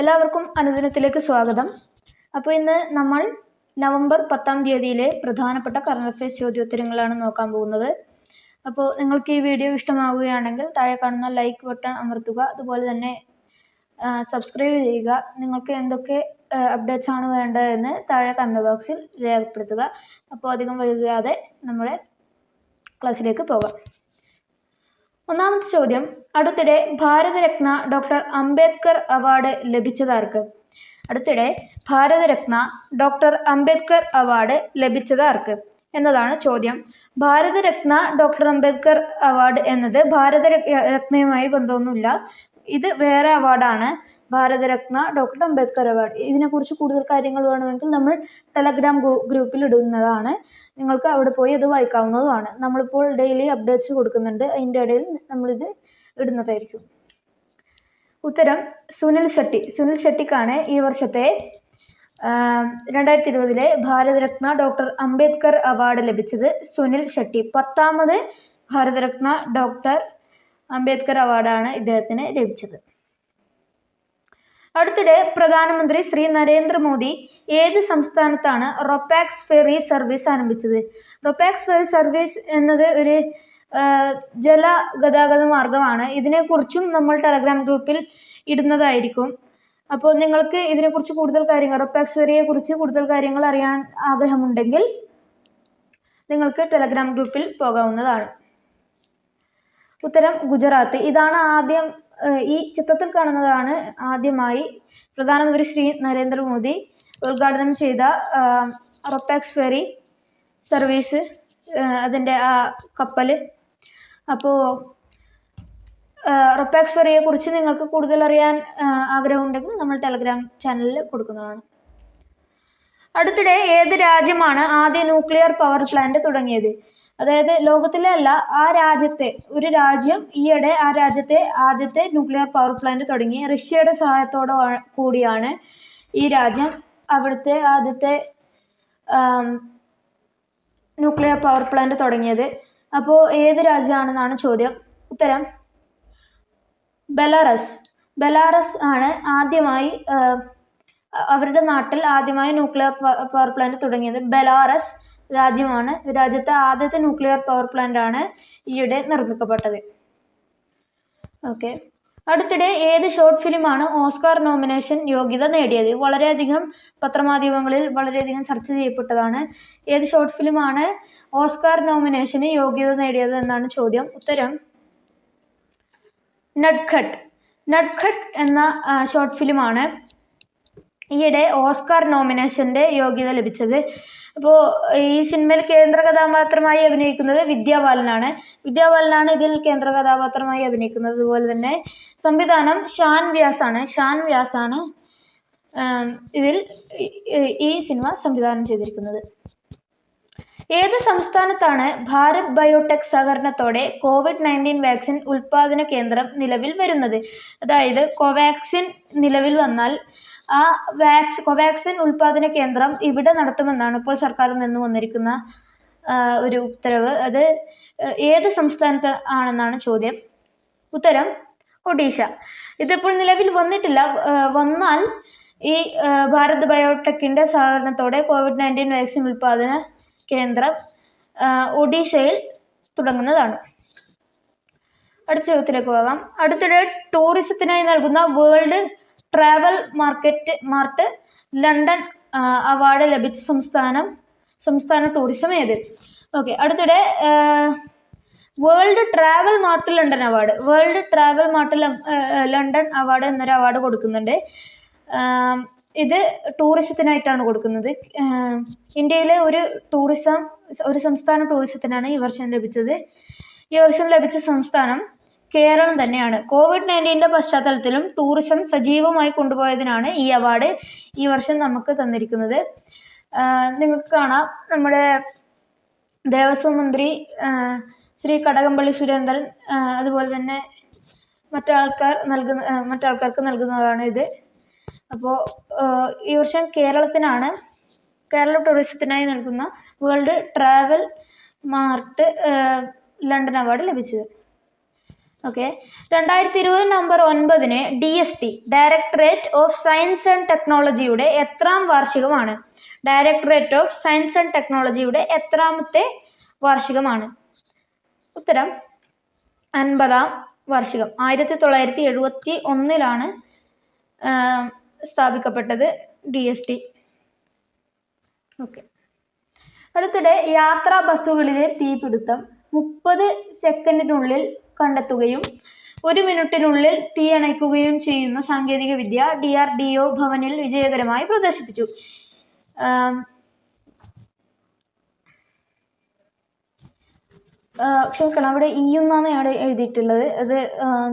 എല്ലാവർക്കും അനുദിനത്തിലേക്ക് സ്വാഗതം. അപ്പോൾ ഇന്ന് നമ്മൾ നവംബർ പത്താം തീയതിയിലെ പ്രധാനപ്പെട്ട കറണ്ട് അഫയേഴ്സ് ചോദ്യോത്തരങ്ങളാണ് നോക്കാൻ പോകുന്നത്. അപ്പോൾ നിങ്ങൾക്ക് ഈ വീഡിയോ ഇഷ്ടമാവുകയാണെങ്കിൽ താഴെ കാണുന്ന ലൈക്ക് ബട്ടൺ അമർത്തുക അതുപോലെ തന്നെ സബ്സ്ക്രൈബ് ചെയ്യുക. നിങ്ങൾക്ക് എന്തൊക്കെ അപ്ഡേറ്റ്സ് ആണ് വേണ്ടതെന്ന് താഴെ കമന്റ് ബോക്സിൽ രേഖപ്പെടുത്തുക. അപ്പോൾ അധികം വൈകാതെ നമ്മുടെ ക്ലാസ്സിലേക്ക് പോകാം. ഒന്നാമത്തെ ചോദ്യം അടുത്തിടെ ഭാരതരത്ന ഡോക്ടർ അംബേദ്കർ അവാർഡ് ലഭിച്ചതാർക്ക്? അടുത്തിടെ ഭാരതരത്ന ഡോക്ടർ അംബേദ്കർ അവാർഡ് ലഭിച്ചതാർക്ക്? എന്നതാണ് ചോദ്യം. ഭാരതരത്ന ഡോക്ടർ അംബേദ്കർ അവാർഡ് എന്നത് ഭാരതരത്നയുമായി ബന്ധമൊന്നുമില്ല. ഇത് വേറെ അവാർഡാണ്. Bharat Ratna doctor Ambedkar award. ഇതിനെക്കുറിച്ച് കൂടുതൽ കാര്യങ്ങൾ വേണമെങ്കിൽ നമ്മൾ ടെലഗ്രാം ഗ്രൂപ്പിൽ ഇടുന്നതാണ്. നിങ്ങൾക്ക് അവിടെ പോയി അത് വായിക്കാവുന്നതുമാണ്. നമ്മളിപ്പോൾ ഡെയിലി അപ്ഡേറ്റ്സ് കൊടുക്കുന്നുണ്ട്. അതിന്റെ ഇടയിൽ നമ്മളിത് ഇടുന്നതായിരിക്കും. ഉത്തരം സുനിൽ ഷെട്ടി. സുനിൽ ഷെട്ടിക്കാണ് ഈ വർഷത്തെ രണ്ടായിരത്തി ഇരുപതിലെ ഭാരതരത്ന ഡോക്ടർ അംബേദ്കർ അവാർഡ് ലഭിച്ചത് സുനിൽ ഷെട്ടി. പത്താമത് ഭാരതരത്ന ഡോക്ടർ അംബേദ്കർ അവാർഡാണ് ഇദ്ദേഹത്തിന് ലഭിച്ചത്. അടുത്തിടെ പ്രധാനമന്ത്രി ശ്രീ നരേന്ദ്രമോദി ഏത് സംസ്ഥാനത്താണ് റൊപാക്സ് ഫെറി സർവീസ് ആരംഭിച്ചത്? റൊപാക്സ് ഫെറി സർവീസ് എന്നത് ഒരു ജല ഗതാഗത മാർഗമാണ്. ഇതിനെക്കുറിച്ചും നമ്മൾ ടെലഗ്രാം ഗ്രൂപ്പിൽ ഇടുന്നതായിരിക്കും. അപ്പോൾ നിങ്ങൾക്ക് ഇതിനെക്കുറിച്ച് കൂടുതൽ കാര്യങ്ങൾ റൊപാക്സ് ഫെറിയെ കുറിച്ച് കൂടുതൽ കാര്യങ്ങൾ അറിയാൻ ആഗ്രഹമുണ്ടെങ്കിൽ നിങ്ങൾക്ക് ടെലഗ്രാം ഗ്രൂപ്പിൽ പോകാവുന്നതാണ്. ഉത്തരം ഗുജറാത്ത്. ഇതാണ് ആദ്യം ഈ ചിത്രത്തിൽ കാണുന്നതാണ് ആദ്യമായി പ്രധാനമന്ത്രി ശ്രീ നരേന്ദ്രമോദി ഉദ്ഘാടനം ചെയ്ത റൊപ്പാക്സ് ഫെറി സർവീസ് അതിന്റെ ആ കപ്പൽ അപ്പോൾ റൊപ്പാക്സ് ഫെറിയെ കുറിച്ച് നിങ്ങൾക്ക് കൂടുതൽ അറിയാൻ ആഗ്രഹമുണ്ടെങ്കിൽ നമ്മൾ ടെലഗ്രാം ചാനലിൽ കൊടുക്കുന്നതാണ്. അടുത്തിടെ ഏത് രാജ്യമാണ് ആദ്യ ന്യൂക്ലിയർ പവർ പ്ലാന്റ് തുടങ്ങിയത്? അതായത് ലോകത്തിലെ അല്ല ആ രാജ്യത്തെ ഒരു രാജ്യം ഈയിടെ ആ രാജ്യത്തെ ആദ്യത്തെ ന്യൂക്ലിയർ പവർ പ്ലാന്റ് തുടങ്ങി. റഷ്യയുടെ സഹായത്തോടെ കൂടിയാണ് ഈ രാജ്യം. അവിടുത്തെ ആദ്യത്തെ ന്യൂക്ലിയർ പവർ പ്ലാന്റ് തുടങ്ങിയത്. അപ്പോൾ ഏത് രാജ്യമാണെന്നാണ് ചോദ്യം. ഉത്തരം ബെലാറസ്. ബെലാറസ് ആണ് ആദ്യമായി അവരുടെ നാട്ടിൽ ആദ്യമായി ന്യൂക്ലിയർ പവർ പ്ലാന്റ് തുടങ്ങിയത്. ബെലാറസ് രാജ്യമാണ്. രാജ്യത്തെ ആദ്യത്തെ ന്യൂക്ലിയർ പവർ പ്ലാന്റ് ആണ് ഈയിടെ നിർമ്മിക്കപ്പെട്ടത്. ഓക്കെ അടുത്തിടെ ഏത് ഷോർട്ട് ഫിലിമാണ് ഓസ്കാർ നോമിനേഷൻ യോഗ്യത നേടിയത്? വളരെയധികം പത്രമാധ്യമങ്ങളിൽ വളരെയധികം ചർച്ച ചെയ്യപ്പെട്ടതാണ്. ഏത് ഷോർട്ട് ഫിലിമാണ് ഓസ്കാർ നോമിനേഷന് യോഗ്യത നേടിയത് എന്നാണ് ചോദ്യം. ഉത്തരം നഡ്ഖട്ട് നഡ്ഖട്ട് എന്ന ഷോർട്ട് ഫിലിമാണ് ഈയിടെ ഓസ്കാർ നോമിനേഷന്റെ യോഗ്യത ലഭിച്ചത്. അപ്പോൾ ഈ സിനിമയിൽ കേന്ദ്ര കഥാപാത്രമായി അഭിനയിക്കുന്നത് വിദ്യാബാലനാണ് വിദ്യാബാലനാണ് ഇതിൽ കേന്ദ്ര കഥാപാത്രമായി അഭിനയിക്കുന്നത്. അതുപോലെ തന്നെ സംവിധാനം ഷാൻ വ്യാസാണ്. ഷാൻ വ്യാസാണ് ഇതിൽ ഈ സിനിമ സംവിധാനം ചെയ്തിരിക്കുന്നത്. ഏത് സംസ്ഥാനത്താണ് ഭാരത് ബയോടെക് സഹകരണത്തോടെ കോവിഡ് നയന്റീൻ വാക്സിൻ ഉൽപാദന കേന്ദ്രം നിലവിൽ വരുന്നത്? അതായത് കോവാക്സിൻ നിലവിൽ വന്നാൽ ആ വാക്സ് കോവാക്സിൻ ഉൽപാദന കേന്ദ്രം ഇവിടെ നടത്തുമെന്നാണ് ഇപ്പോൾ സർക്കാരിൽ നിന്ന് വന്നിരിക്കുന്ന ഒരു ഉത്തരവ്. അത് ഏത് സംസ്ഥാനത്ത് ആണെന്നാണ് ചോദ്യം. ഉത്തരം ഒഡീഷ. ഇതിപ്പോൾ നിലവിൽ വന്നിട്ടില്ല. വന്നാൽ ഈ ഭാരത് ബയോടെക്കിന്റെ സഹകരണത്തോടെ കോവിഡ് നയന്റീൻ വാക്സിൻ ഉൽപാദന കേന്ദ്രം ഒഡീഷയിൽ തുടങ്ങുന്നതാണ്. അടുത്ത ചോദ്യത്തിലേക്ക് പോകാം. അടുത്തിടെ ടൂറിസത്തിനായി നൽകുന്ന world travel market mart London award ലഭിച്ച സംസ്ഥാനം സംസ്ഥാന ടൂറിസം ഏത്? ഓക്കെ അടുത്തിടെ world travel mart London award world travel mart London award എന്നൊരു അവാർഡ് കൊടുക്കുന്നുണ്ട്. ഇത് ടൂറിസത്തിനായിട്ടാണ് കൊടുക്കുന്നത്. ഇന്ത്യയിലെ ഒരു ടൂറിസം ഒരു സംസ്ഥാന ടൂറിസത്തിനാണ് ഈ വർഷം ലഭിച്ചത്. ഈ വർഷം ലഭിച്ച സംസ്ഥാനം കേരളം തന്നെയാണ്. കോവിഡ് നയന്റീന്റെ പശ്ചാത്തലത്തിലും ടൂറിസം സജീവമായി കൊണ്ടുപോയതിനാണ് ഈ അവാർഡ് ഈ വർഷം നമുക്ക് തന്നിരിക്കുന്നത്. നിങ്ങൾക്ക് കാണാം നമ്മുടെ ദേവസ്വം മന്ത്രി ശ്രീ കടകംപള്ളി സുരേന്ദ്രൻ അതുപോലെ തന്നെ മറ്റാൾക്കാർ നൽകുന്ന മറ്റാൾക്കാർക്ക് നൽകുന്നതാണ് ഇത്. അപ്പോൾ ഈ വർഷം കേരളത്തിനാണ് കേരള ടൂറിസത്തിനായി നൽകുന്ന world travel mart London award ലഭിച്ചത്. ഓക്കെ രണ്ടായിരത്തി ഇരുപത് നവംബർ ഒൻപതിന് D S T directorate of science and ടെക്നോളജിയുടെ എത്രാം വാർഷികമാണ്? ഡയറക്ടറേറ്റ് ഓഫ് സയൻസ് ആൻഡ് ടെക്നോളജിയുടെ എത്രാമത്തെ വാർഷികമാണ്? ഉത്തരം അൻപതാം വാർഷികം. ആയിരത്തി തൊള്ളായിരത്തി എഴുപത്തി ഒന്നിലാണ് സ്ഥാപിക്കപ്പെട്ടത് ഡി എസ് ടി ഓക്കെ അടുത്തിടെ യാത്രാ ബസ്സുകളിലെ തീപിടുത്തം മുപ്പത് സെക്കൻഡിനുള്ളിൽ കണ്ടെത്തുകയും ഒരു മിനിറ്റിനുള്ളിൽ തീയണയ്ക്കുകയും ചെയ്യുന്ന സാങ്കേതിക വിദ്യ ഡി ആർ ഡി ഒ ഭവനിൽ വിജയകരമായി പ്രദർശിപ്പിച്ചു. ക്ഷമിക്കണം അവിടെ ഇ എന്നാണ് അവിടെ എഴുതിയിട്ടുള്ളത്. അത്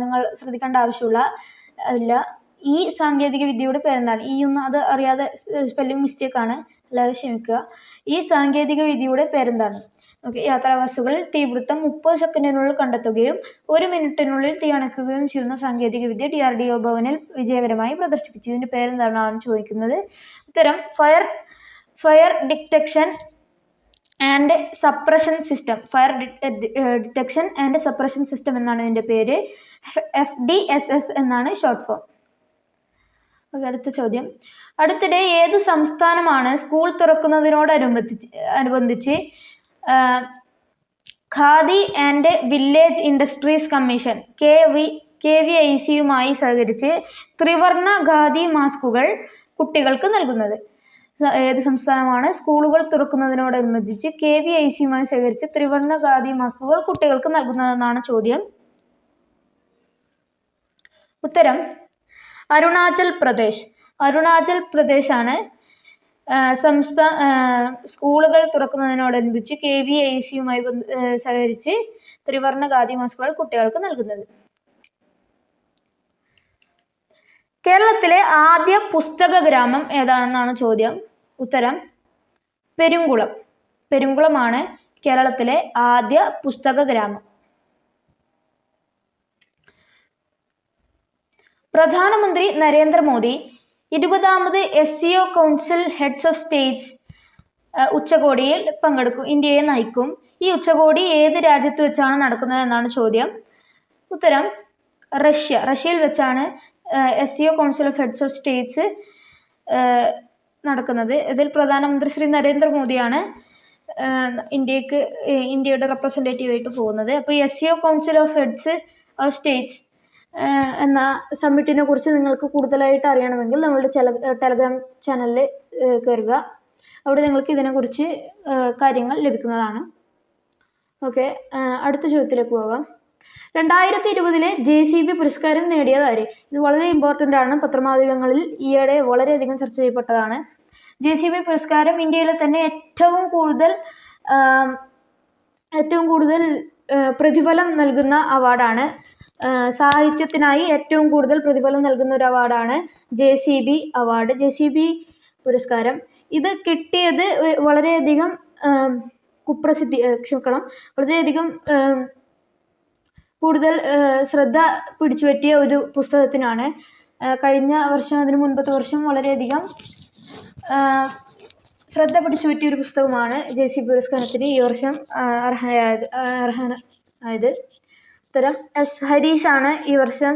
നിങ്ങൾ ശ്രദ്ധിക്കേണ്ട ആവശ്യമുള്ള ഇല്ല. ഈ സാങ്കേതിക വിദ്യയുടെ പേരെന്താണ്? ഈ ഒന്ന് അത് അറിയാതെ സ്പെല്ലിംഗ് മിസ്റ്റേക്ക് ആണ്. എല്ലാവരും ക്ഷമിക്കുക ഈ സാങ്കേതിക വിദ്യയുടെ പേരെന്താണ്? ഓക്കെ യാത്രാ ബസ്സുകളിൽ തീപിടുത്തം മുപ്പത് സെക്കൻഡിനുള്ളിൽ കണ്ടെത്തുകയും ഒരു മിനിറ്റിനുള്ളിൽ തീ അണക്കുകയും ചെയ്യുന്ന സാങ്കേതിക വിദ്യ ഡി ആർ ഡി ഒ ഭവനിൽ വിജയകരമായി പ്രദർശിപ്പിച്ചു. ഇതിന്റെ പേരെന്താണെന്നാണ് ചോദിക്കുന്നത്? ഉത്തരം fire fire detection and suppression system fire detection and suppression system എന്നാണ് ഇതിന്റെ പേര്. എഫ് ഡി എസ് എസ് എന്നാണ് ഷോർട്ട് ഫോം അടുത്ത ചോദ്യം. അടുത്തിടെ ഏത് സംസ്ഥാനമാണ് സ്കൂൾ തുറക്കുന്നതിനോടനുബന്ധിച്ച് അനുബന്ധിച്ച് Khadi and village industries commission K V K V I സിയുമായി സഹകരിച്ച് ത്രിവർണ ഖാദി മാസ്കുകൾ കുട്ടികൾക്ക് നൽകുന്നത്. ഏത് സംസ്ഥാനമാണ് സ്കൂളുകൾ തുറക്കുന്നതിനോടനുബന്ധിച്ച് കെ വി ഐ സിയുമായി സഹകരിച്ച് ത്രിവർണ ഖാദി മാസ്കുകൾ കുട്ടികൾക്ക് നൽകുന്നതെന്നാണ് ചോദ്യം. ഉത്തരം അരുണാചൽ പ്രദേശ്. അരുണാചൽ പ്രദേശാണ്. സംസ്ഥാന സ്കൂളുകൾ തുറക്കുന്നതിനോടനുബന്ധിച്ച് കെ വി ഐ സിയുമായി സഹകരിച്ച് ത്രിവർണ ഖാദി മാസ്കുകൾ കുട്ടികൾക്ക് നൽകുന്നത്. കേരളത്തിലെ ആദ്യ പുസ്തക ഗ്രാമം ഏതാണെന്നാണ് ചോദ്യം? ഉത്തരം പെരുങ്കുളം. പെരുങ്കുളമാണ് കേരളത്തിലെ ആദ്യ പുസ്തക ഗ്രാമം. പ്രധാനമന്ത്രി Narendra Modi ഇരുപതാമത് S C O council heads of states ഉച്ചകോടിയിൽ പങ്കെടുക്കും. ഇന്ത്യയെ നയിക്കും. ഈ ഉച്ചകോടി ഏത് രാജ്യത്ത് വെച്ചാണ് നടക്കുന്നത് എന്നാണ് ചോദ്യം. ഉത്തരം റഷ്യ. റഷ്യയിൽ വെച്ചാണ് S C O council of heads of states നടക്കുന്നത്. ഇതിൽ പ്രധാനമന്ത്രി ശ്രീ നരേന്ദ്രമോദിയാണ് ഇന്ത്യയ്ക്ക് ഇന്ത്യയുടെ റെപ്രസെന്റേറ്റീവ് ആയിട്ട് പോകുന്നത്. അപ്പോൾ S C O council of heads of states എന്ന സമ്മിറ്റിനെ കുറിച്ച് നിങ്ങൾക്ക് കൂടുതലായിട്ട് അറിയണമെങ്കിൽ നമ്മളുടെ ടെലഗ്രാം ചാനലിൽ കയറുക അവിടെ നിങ്ങൾക്ക് ഇതിനെക്കുറിച്ച് കാര്യങ്ങൾ ലഭിക്കുന്നതാണ്. ഓക്കെ അടുത്ത ചോദ്യത്തിലേക്ക് പോകാം. രണ്ടായിരത്തി ഇരുപതിലെ ജെ സി ബി പുരസ്കാരം നേടിയതാര്? ഇത് വളരെ ഇമ്പോർട്ടന്റ് ആണ്. പത്രമാധ്യമങ്ങളിൽ ഈയിടെ വളരെയധികം ചർച്ച ചെയ്യപ്പെട്ടതാണ്. ജെ സി ബി പുരസ്കാരം ഇന്ത്യയിലെ തന്നെ ഏറ്റവും കൂടുതൽ ഏറ്റവും കൂടുതൽ പ്രതിഫലം നൽകുന്ന അവാർഡാണ്. സാഹിത്യത്തിനായി ഏറ്റവും കൂടുതൽ പ്രതിഫലം നൽകുന്ന ഒരു അവാർഡാണ് J C B award. J C B പുരസ്കാരം. ഇത് കിട്ടിയത് വളരെയധികം കുപ്രസിദ്ധി ക്ഷമിക്കണം വളരെയധികം കൂടുതൽ ശ്രദ്ധ പിടിച്ചു പിടിച്ചുപറ്റിയ ഒരു പുസ്തകത്തിനാണ്. കഴിഞ്ഞ വർഷം അതിന് മുൻപത്തെ വർഷം വളരെയധികം ശ്രദ്ധ പിടിച്ചു പറ്റിയ ഒരു പുസ്തകമാണ് ജെ സി പുരസ്കാരത്തിന് ഈ വർഷം അർഹനായത് അർഹന അർഹനായത്. ഉത്തരം എസ്. ഹരീഷ് ആണ് ഈ വർഷം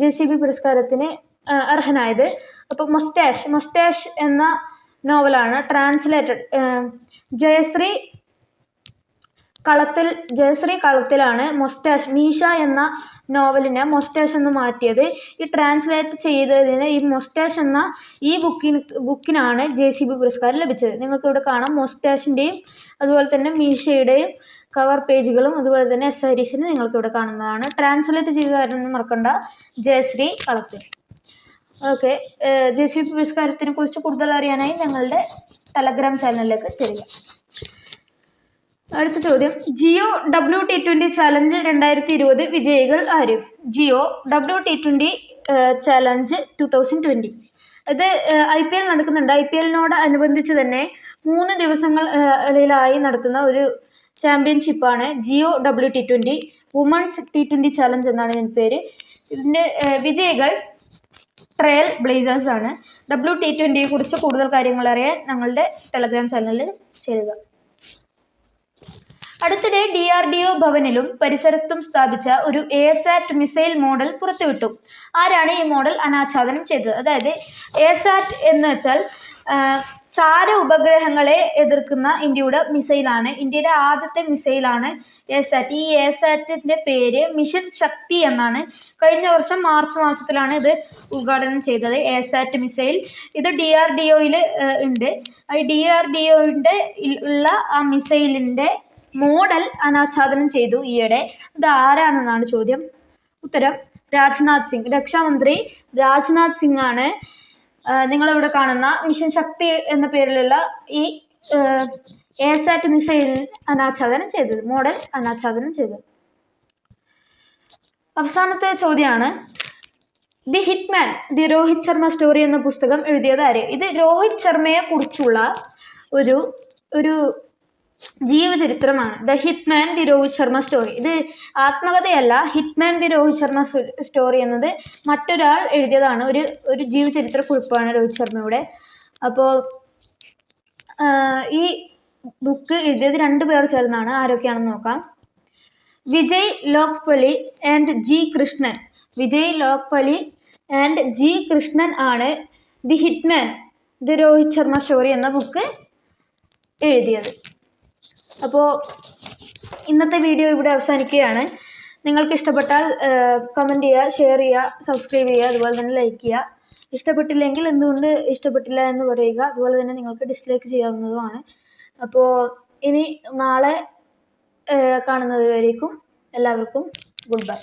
ജെ സി ബി പുരസ്കാരത്തിന് അർഹനായത്. അപ്പോൾ മൊസ്റ്റാഷ് മൊസ്റ്റാഷ് എന്ന നോവലാണ് ട്രാൻസ്ലേറ്റഡ് ജയശ്രീ കളത്തിൽ ജയശ്രീ കളത്തിലാണ് മൊസ്റ്റാഷ് മീശ എന്ന നോവലിനെ മൊസ്റ്റാഷ് എന്ന് മാറ്റിയത്. ഈ ട്രാൻസ്ലേറ്റ് ചെയ്തതിന് ഈ മൊസ്റ്റാഷ് എന്ന ഈ ബുക്കിന് ബുക്കിനാണ് ജെ സി ബി പുരസ്കാരം ലഭിച്ചത്. നിങ്ങൾക്ക് ഇവിടെ കാണാം മൊസ്റ്റാഷിന്റെയും അതുപോലെ തന്നെ മീശയുടെയും കവർ പേജുകളും അതുപോലെ തന്നെ എസ് ഹരീഷിന് നിങ്ങൾക്ക് ഇവിടെ കാണുന്നതാണ് ട്രാൻസ്ലേറ്റ് ചെയ്തതാരെന്ന് മറക്കണ്ട. ജയശ്രീ കളത്തിൽ. ഓക്കെ ജയശ്രീ പുരസ്കാരത്തിനെ കുറിച്ച് കൂടുതൽ അറിയാനായി ഞങ്ങളുടെ ടെലഗ്രാം ചാനലിലേക്ക് ചെല്ലുക. അടുത്ത ചോദ്യം. Jio W T twenty challenge രണ്ടായിരത്തി ഇരുപത് വിജയികൾ ആരും? Jio W T twenty challenge two thousand twenty ഇത് ഐ പി എൽ നടക്കുന്നുണ്ട്. ഐ പി എല്ലിനോട് അനുബന്ധിച്ച് തന്നെ മൂന്ന് ദിവസങ്ങളിലായി നടത്തുന്ന ഒരു ചാമ്പ്യൻഷിപ്പാണ് Jio W T twenty women's T twenty challenge എന്നാണ് ഇതിന്റെ പേര്. ഇതിന്റെ വിജയികൾ ട്രയൽ ബ്ലേസേഴ്സ് ആണ്. ഡബ്ല്യു ടി ട്വന്റിയെ കുറിച്ച് കൂടുതൽ കാര്യങ്ങൾ അറിയാൻ ഞങ്ങളുടെ ടെലഗ്രാം ചാനലിൽ ചേരുക. അടുത്തിടെ ഡി ആർ ഡി ഒ ഭവനിലും പരിസരത്തും സ്ഥാപിച്ച ഒരു എസാറ്റ് മിസൈൽ മോഡൽ പുറത്തുവിട്ടു. ആരാണ് ഈ മോഡൽ അനാച്ഛാദനം ചെയ്തത്. അതായത് എസാറ്റ് എന്ന് വെച്ചാൽ ചാര ഉപഗ്രഹങ്ങളെ എതിർക്കുന്ന ഇന്ത്യയുടെ മിസൈലാണ്. ഇന്ത്യയുടെ ആദ്യത്തെ മിസൈലാണ് എസാറ്റ് ഈ എസാറ്റിന്റെ പേര് മിഷൻ ശക്തി എന്നാണ്. കഴിഞ്ഞ വർഷം മാർച്ച് മാസത്തിലാണ് ഇത് ഉദ്ഘാടനം ചെയ്തത് എസാറ്റ് മിസൈൽ. ഇത് ഡി ആർ ഡി ഒയിൽ ഉണ്ട്. ഡി ആർ ഡി ഒയുടെ ഉള്ള ആ മിസൈലിന്റെ മോഡൽ അനാച്ഛാദനം ചെയ്തു ഈയിടെ. ഇത് ആരാണെന്നാണ് ചോദ്യം? ഉത്തരം രാജ്നാഥ് സിംഗ്. രക്ഷാമന്ത്രി രാജ്നാഥ് സിംഗ് ആണ് നിങ്ങളിവിടെ കാണുന്ന മിഷൻ ശക്തി എന്ന പേരിലുള്ള ഈ എസാറ്റ് മിസൈൽ അനാച്ഛാദനം ചെയ്തത് മോഡൽ അനാച്ഛാദനം ചെയ്തത്. അവസാനത്തെ ചോദ്യമാണ് the hitman the Rohit Sharma story എന്ന പുസ്തകം എഴുതിയത് ആര്? ഇത് രോഹിത് ശർമ്മയെ കുറിച്ചുള്ള ഒരു ഒരു ജീവചരിത്രമാണ്. The hitman the Rohit Sharma story. ഇത് ആത്മകഥയല്ല hitman the Rohit Sharma story എന്നത് മറ്റൊരാൾ എഴുതിയതാണ്. ഒരു ഒരു ജീവചരിത്ര കുറിപ്പാണ് രോഹിത് ശർമ്മയുടെ. അപ്പോൾ ഈ ബുക്ക് എഴുതിയത് രണ്ടു പേർ ചേർന്നാണ്. ആരൊക്കെയാണെന്ന് നോക്കാം. Vijay Lokapally and G Krishnan. Vijay Lokapally and G Krishnan ആണ് the hitman the Rohit Sharma story എന്ന ബുക്ക് എഴുതിയത്. അപ്പോൾ ഇന്നത്തെ വീഡിയോ ഇവിടെ അവസാനിക്കുകയാണ്. നിങ്ങൾക്ക് ഇഷ്ടപ്പെട്ടാൽ കമന്റ് ചെയ്യുക ഷെയർ ചെയ്യുക സബ്സ്ക്രൈബ് ചെയ്യുക അതുപോലെ തന്നെ ലൈക്ക് ചെയ്യുക. ഇഷ്ടപ്പെട്ടില്ലെങ്കിൽ എന്തുകൊണ്ട് ഇഷ്ടപ്പെട്ടില്ല എന്ന് പറയുക അതുപോലെ തന്നെ നിങ്ങൾക്ക് ഡിസ്ലൈക്ക് ചെയ്യാവുന്നതുമാണ്. അപ്പോൾ ഇനി നാളെ കാണുന്നത് വരേക്കും എല്ലാവർക്കും ഗുഡ് ബൈ